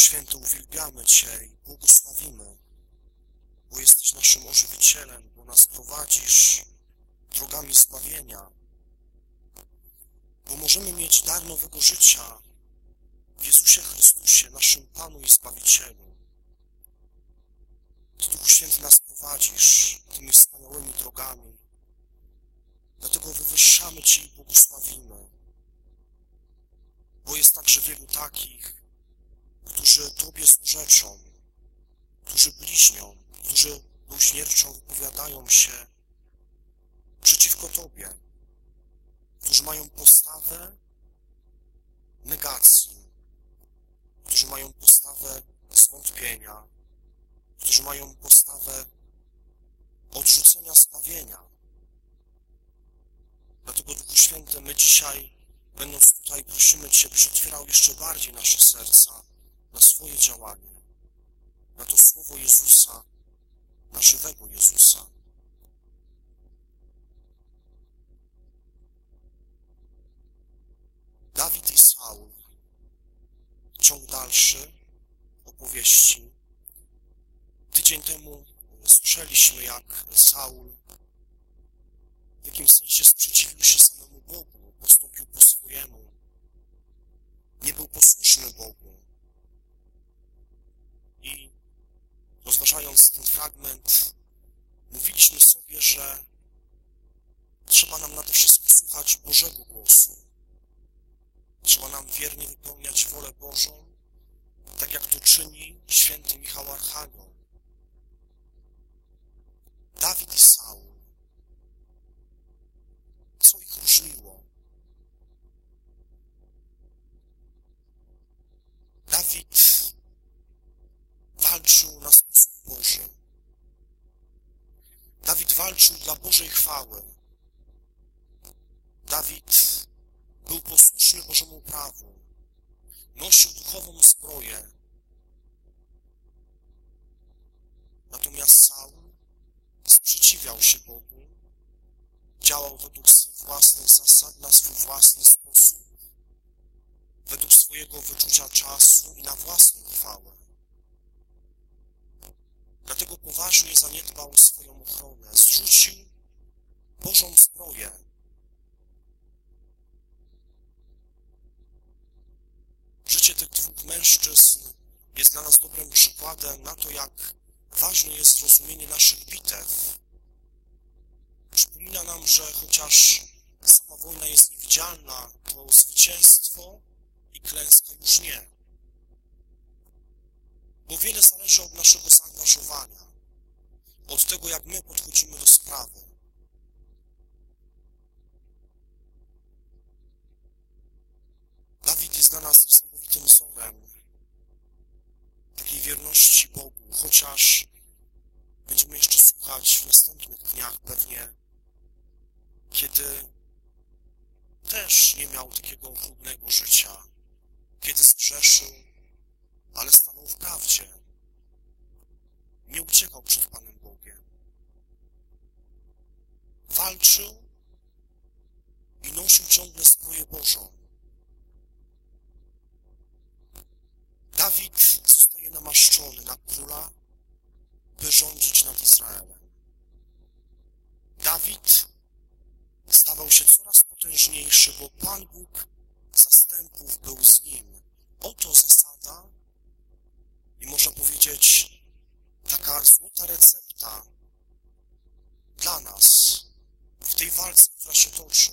Święty, uwielbiamy Cię i błogosławimy, bo jesteś naszym ożywicielem, bo nas prowadzisz drogami zbawienia, bo możemy mieć dar nowego życia w Jezusie Chrystusie, naszym Panu i Zbawicielu. Ty, Duchu Święty, nas prowadzisz tymi wspaniałymi drogami, dlatego wywyższamy Cię i błogosławimy, bo jest także wielu takich, którzy Tobie złorzeczą, którzy bliźnią, którzy bluźnierczą wypowiadają się przeciwko Tobie, którzy mają postawę negacji, którzy mają postawę zwątpienia, którzy mają postawę odrzucenia zbawienia. Dlatego, Duchu Święty, my dzisiaj, będąc tutaj, prosimy Cię, byś otwierał jeszcze bardziej nasze serca na swoje działanie, na to Słowo Jezusa, na żywego Jezusa. Dawid i Saul. Ciąg dalszy opowieści. Tydzień temu słyszeliśmy, jak Saul w jakimś sensie sprzeciwił się samemu Bogu, postąpił po swojemu. Nie był posłuszny Bogu. I rozważając ten fragment, mówiliśmy sobie, że trzeba nam nade wszystko słuchać Bożego głosu. Trzeba nam wiernie wypełniać wolę Bożą, tak jak to czyni święty Michał Archanioł. Dawid i Saul. Co ich różniło? Dawid walczył na Boży. Dawid walczył dla Bożej chwały. Dawid był posłuszny Bożemu prawu. Nosił duchową zbroję. Natomiast Saul sprzeciwiał się Bogu, działał według swych własnych zasad, na swój własny sposób, według swojego wyczucia czasu i na własną chwałę. Dlatego poważnie zaniedbał swoją ochronę, zrzucił Bożą zbroję. Życie tych dwóch mężczyzn jest dla nas dobrym przykładem na to, jak ważne jest zrozumienie naszych bitew. Przypomina nam, że chociaż sama wojna jest niewidzialna, to zwycięstwo i klęska już nie. Bo wiele zależy od naszego zaangażowania, od tego, jak my podchodzimy do sprawy. Dawid jest dla nas niesamowitym wzorem takiej wierności Bogu, chociaż będziemy jeszcze słuchać w następnych dniach pewnie, kiedy też nie miał takiego chlubnego życia, kiedy zgrzeszył, ale stanął w prawdzie. Nie uciekał przed Panem Bogiem. Walczył i nosił ciągle zbroję Bożą. Dawid zostaje namaszczony na króla, by rządzić nad Izraelem. Dawid stawał się coraz potężniejszy, bo Pan Bóg zastępów był z nim. Oto zasada i można powiedzieć taka złota recepta dla nas w tej walce, która się toczy.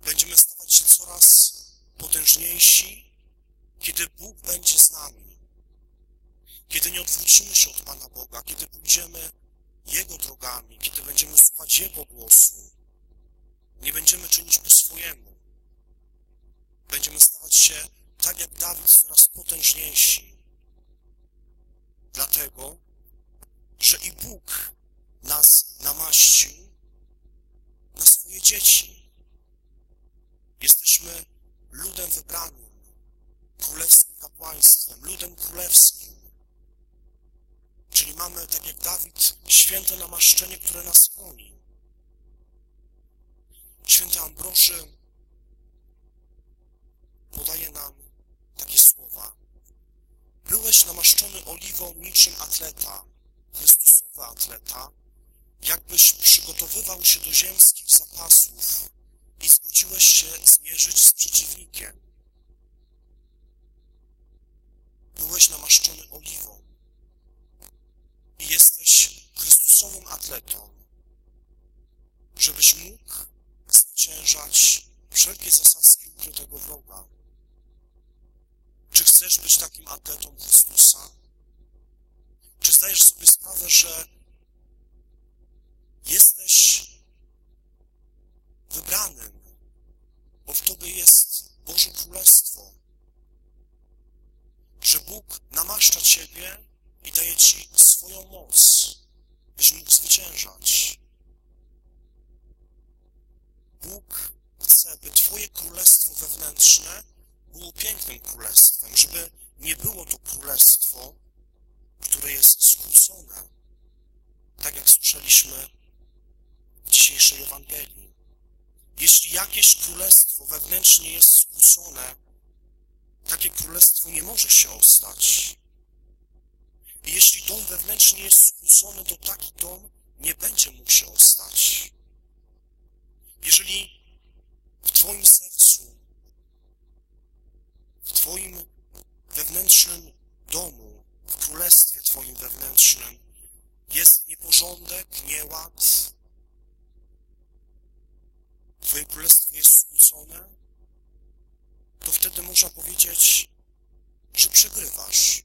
Będziemy stawać się coraz potężniejsi, kiedy Bóg będzie z nami, kiedy nie odwrócimy się od Pana Boga, kiedy pójdziemy Jego drogami, kiedy będziemy słuchać Jego głosu, nie będziemy czynić po swojemu. Będziemy stawać się tak jak Dawid coraz potężniejsi. Dlatego, że i Bóg nas namaścił na swoje dzieci. Jesteśmy ludem wybranym, królewskim kapłaństwem, ludem królewskim. Czyli mamy, tak jak Dawid, święte namaszczenie, które nas chroni. Święty Ambroży podaje nam takie słowa. byłeś namaszczony oliwą niczym atleta, Chrystusowy atleta, jakbyś przygotowywał się do ziemskich zapasów i zgodziłeś się zmierzyć z przeciwnikiem. Byłeś namaszczony oliwą i jesteś Chrystusowym atletą, żebyś mógł zwyciężać wszelkie zasadzki ukrytego wroga. Czy chcesz być takim atletą Chrystusa? Czy zdajesz sobie sprawę, że jesteś wybranym, bo w Tobie jest Boże Królestwo, że Bóg namaszcza Ciebie i daje Ci swoją moc, byś mógł zwyciężać. Bóg chce, by Twoje królestwo wewnętrzne było pięknym królestwem, żeby nie było to królestwo, które jest skrócone, tak jak słyszeliśmy w dzisiejszej Ewangelii. Jeśli jakieś królestwo wewnętrznie jest skrócone, takie królestwo nie może się ostać. I jeśli dom wewnętrznie jest skrócony, to taki dom nie będzie mógł się ostać. Jeżeli w Twoim sercu, w Twoim wewnętrznym domu, w królestwie Twoim wewnętrznym jest nieporządek, nieład, Twoje królestwo jest skrócone, to wtedy można powiedzieć, że przegrywasz.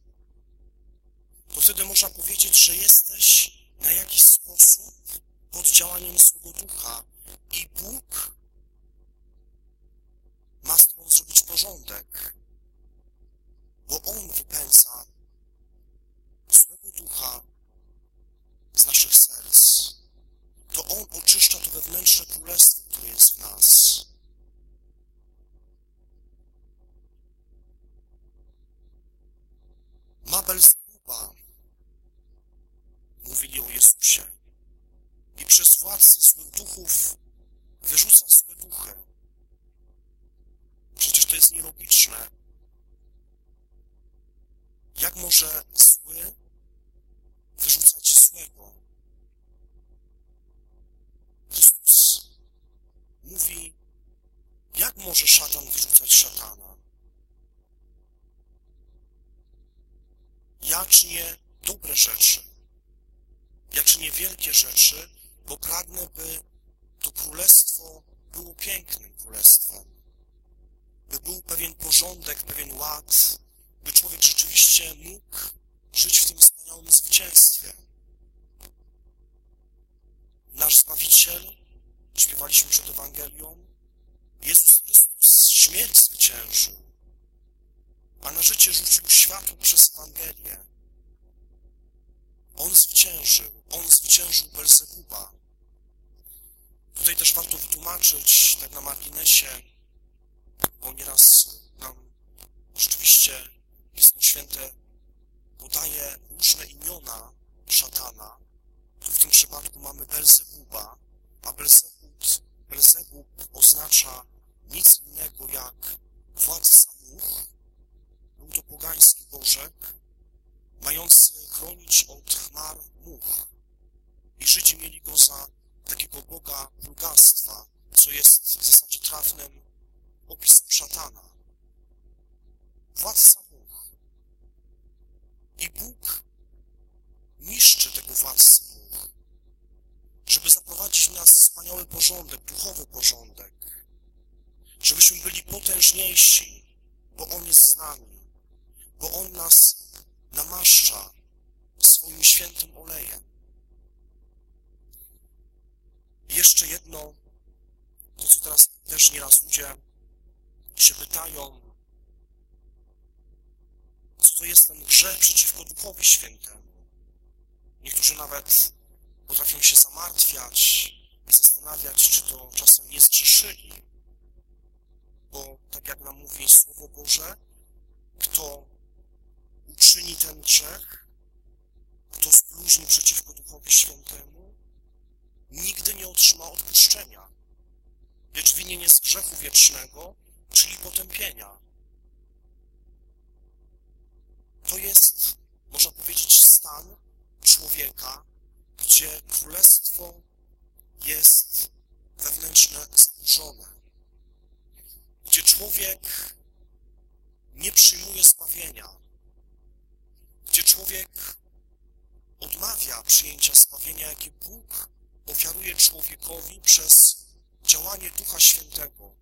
To wtedy można powiedzieć, że jesteś na jakiś sposób pod działaniem złego ducha. I Bóg ma z tobą zrobić porządek, bo On wypędza złego ducha z naszych serc. To On oczyszcza to wewnętrzne królestwo, które jest w nas. Ma Belzebuba, mówili o Jezusie, i przez władcę złych duchów wyrzuca złe duchy. Przecież to jest nielogiczne. Jak może zły wyrzucać złego? Chrystus mówi, jak może szatan wyrzucać szatana? Ja czynię dobre rzeczy, ja czynię wielkie rzeczy, bo pragnę, by to królestwo było pięknym królestwem, by był pewien porządek, pewien ład, by człowiek rzeczywiście mógł żyć w tym wspaniałym zwycięstwie. Nasz Zbawiciel, śpiewaliśmy przed Ewangelią, Jezus Chrystus śmierć zwyciężył, a na życie rzucił światło przez Ewangelię. On zwyciężył, On zwyciężył Belzebuba. Tutaj też warto wytłumaczyć, tak na marginesie, bo nieraz nam rzeczywiście Pismo Święte podaje różne imiona szatana, tu w tym przypadku mamy Belzebuba, a Belzebub, Belzebub oznacza nic innego jak władca much. Był to pogański bożek, mający chronić od chmar much. I Żydzi mieli go za takiego boga plugastwa, co jest w zasadzie trafnym opisem szatana. Władca much. I Bóg niszczy tego much, żeby zaprowadzić nas wspaniały porządek, duchowy porządek, żebyśmy byli potężniejsi, bo On jest z nami, bo On nas namaszcza swoim świętym olejem. I jeszcze jedno, to co teraz też nieraz ludzie się pytają, to jest ten grzech przeciwko Duchowi Świętemu. Niektórzy nawet potrafią się zamartwiać i zastanawiać, czy to czasem nie zgrzeszyli. Bo tak jak nam mówi Słowo Boże, kto uczyni ten grzech, kto spluźni przeciwko Duchowi Świętemu, nigdy nie otrzyma odpuszczenia, lecz winien jest grzechu wiecznego, czyli potępienia. To jest człowieka, gdzie królestwo jest wewnętrzne zaburzone, gdzie człowiek nie przyjmuje zbawienia, gdzie człowiek odmawia przyjęcia zbawienia, jakie Bóg ofiaruje człowiekowi przez działanie Ducha Świętego,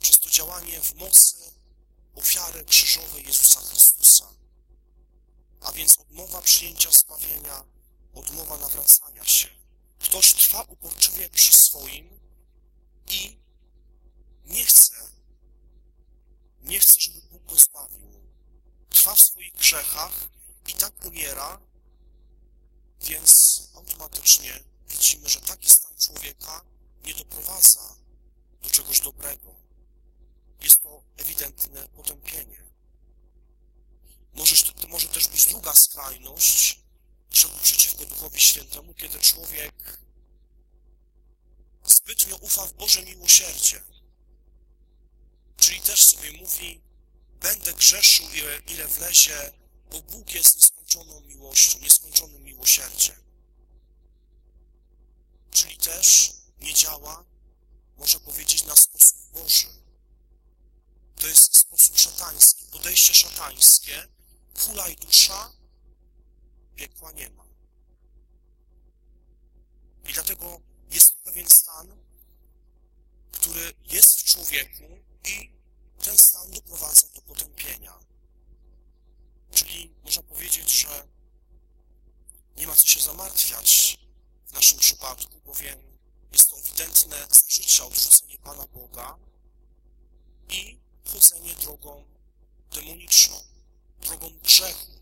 przez to działanie w mocy ofiary krzyżowej Jezusa Chrystusa. A więc odmowa przyjęcia zbawienia, odmowa nawracania się. Ktoś trwa uporczywie przy swoim i nie chce, nie chce, żeby Bóg go zbawił. Trwa w swoich grzechach i tak umiera, więc automatycznie widzimy, że taki stan człowieka nie doprowadza do czegoś dobrego. Jest to ewidentne potępienie. Może, może też być druga skrajność, grzechu przeciwko Duchowi Świętemu, kiedy człowiek zbytnio ufa w Boże miłosierdzie. Czyli też sobie mówi, będę grzeszył ile, ile wlezie, bo Bóg jest nieskończoną miłością, nieskończonym miłosierdziem. Czyli też nie działa, można powiedzieć, na sposób Boży. Podejście szatańskie, hulaj dusza, piekła nie ma. I dlatego jest to pewien stan, który jest w człowieku i ten stan doprowadza do potępienia. Czyli można powiedzieć, że nie ma co się zamartwiać w naszym przypadku, bowiem jest to ewidentne z życia odrzucenie Pana Boga i chodzenie drogą drogą grzechu.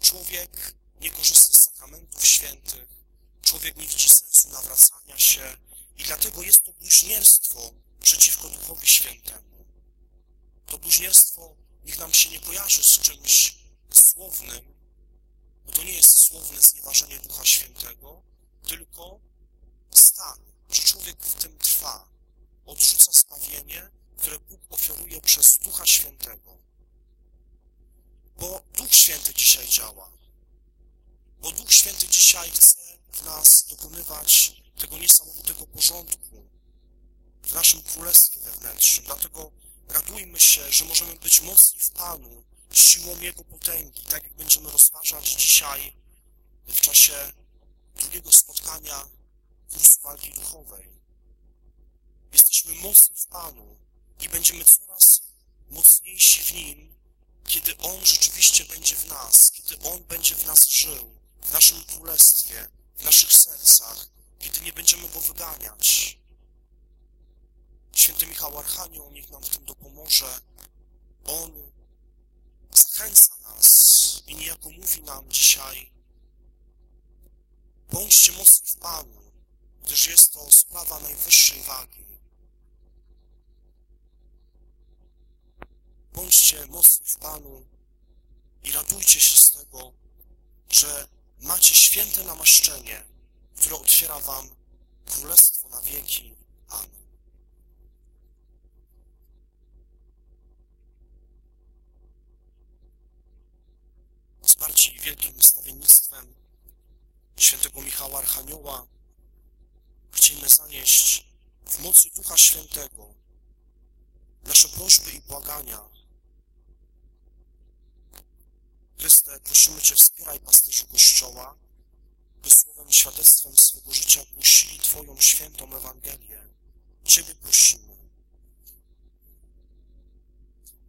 Człowiek nie korzysta z sakramentów świętych, człowiek nie widzi sensu nawracania się i dlatego jest to bluźnierstwo przeciwko Duchowi Świętemu. To bluźnierstwo niech nam się nie kojarzy z czymś słownym, bo to nie jest słowne znieważenie Ducha Świętego, tylko stan, że człowiek w tym trwa, odrzuca zbawienie, które Bóg ofiaruje przez Ducha Świętego. Święty dzisiaj działa. Bo Duch Święty dzisiaj chce w nas dokonywać tego niesamowitego porządku w naszym królestwie wewnętrznym. Dlatego radujmy się, że możemy być mocni w Panu, siłą Jego potęgi, tak jak będziemy rozważać dzisiaj w czasie drugiego spotkania kursu walki duchowej. Jesteśmy mocni w Panu i będziemy coraz mocniejsi w Nim, kiedy On rzeczywiście będzie w nas, kiedy On będzie w nas żył, w naszym królestwie, w naszych sercach, kiedy nie będziemy Go wyganiać. Święty Michał Archanioł niech nam w tym dopomoże. On zachęca nas i niejako mówi nam dzisiaj bądźcie mocni w Panu, gdyż jest to sprawa najwyższej wagi. Bądźcie mocni w Panu i radujcie się z tego, że macie święte namaszczenie, które otwiera wam królestwo na wieki. Amen. Zbarci wielkim stawiennictwem świętego Michała Archanioła chcemy zanieść w mocy Ducha Świętego nasze prośby i błagania Chryste, prosimy Cię, wspieraj pasterzy Kościoła, by słowem i świadectwem swego życia głosili Twoją świętą Ewangelię. Ciebie prosimy.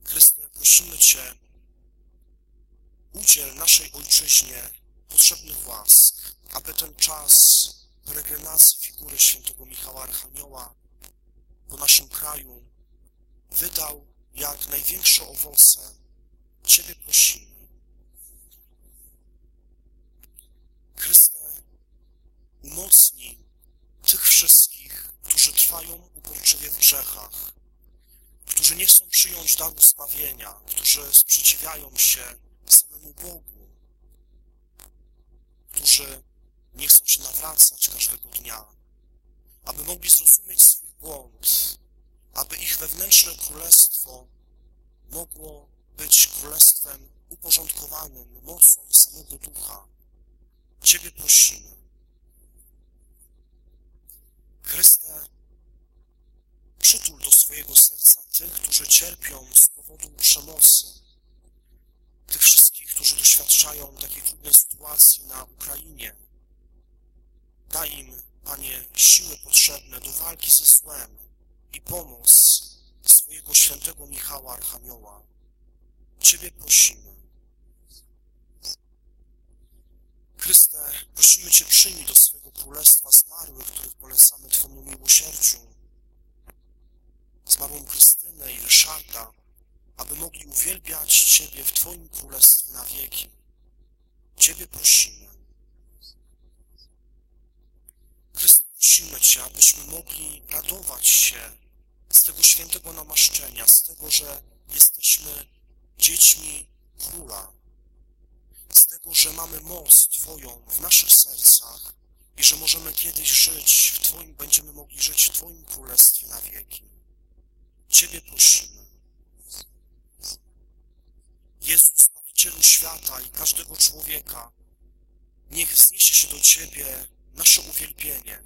Chryste, prosimy Cię, udziel naszej Ojczyźnie potrzebnych łask, aby ten czas peregrinacji figury świętego Michała Archanioła po naszym kraju wydał jak największe owoce. Ciebie prosimy. Chryste, umocnij tych wszystkich, którzy trwają uporczywie w grzechach, którzy nie chcą przyjąć daru zbawienia, którzy sprzeciwiają się samemu Bogu, którzy nie chcą się nawracać każdego dnia, aby mogli zrozumieć swój błąd, aby ich wewnętrzne królestwo mogło być królestwem uporządkowanym mocą samego Ducha. Ciebie prosimy. Chryste, przytul do swojego serca tych, którzy cierpią z powodu przemocy, tych wszystkich, którzy doświadczają takiej trudnej sytuacji na Ukrainie. Daj im, Panie, siły potrzebne do walki ze złem i pomoc swojego świętego Michała Archanioła. Ciebie prosimy. Chryste, prosimy Cię, przyjmij do swojego królestwa zmarłych, uwielbiać Ciebie w Twoim królestwie na wieki. Ciebie prosimy. Chryste, prosimy Cię, abyśmy mogli radować się z tego świętego namaszczenia, z tego, że jesteśmy dziećmi Króla, z tego, że mamy moc Twoją w naszych sercach i że możemy kiedyś żyć w Twoim, będziemy mogli żyć w Twoim Królestwie na wieki. Ciebie prosimy. Jezus, Zbawicielu świata i każdego człowieka, niech wzniesie się do Ciebie nasze uwielbienie.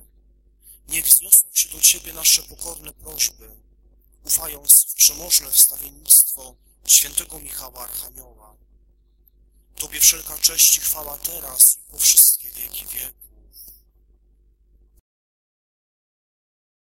Niech wzniosą się do Ciebie nasze pokorne prośby, ufając w przemożne wstawiennictwo świętego Michała Archanioła. Tobie wszelka cześć i chwała teraz i po wszystkie wieki wieku.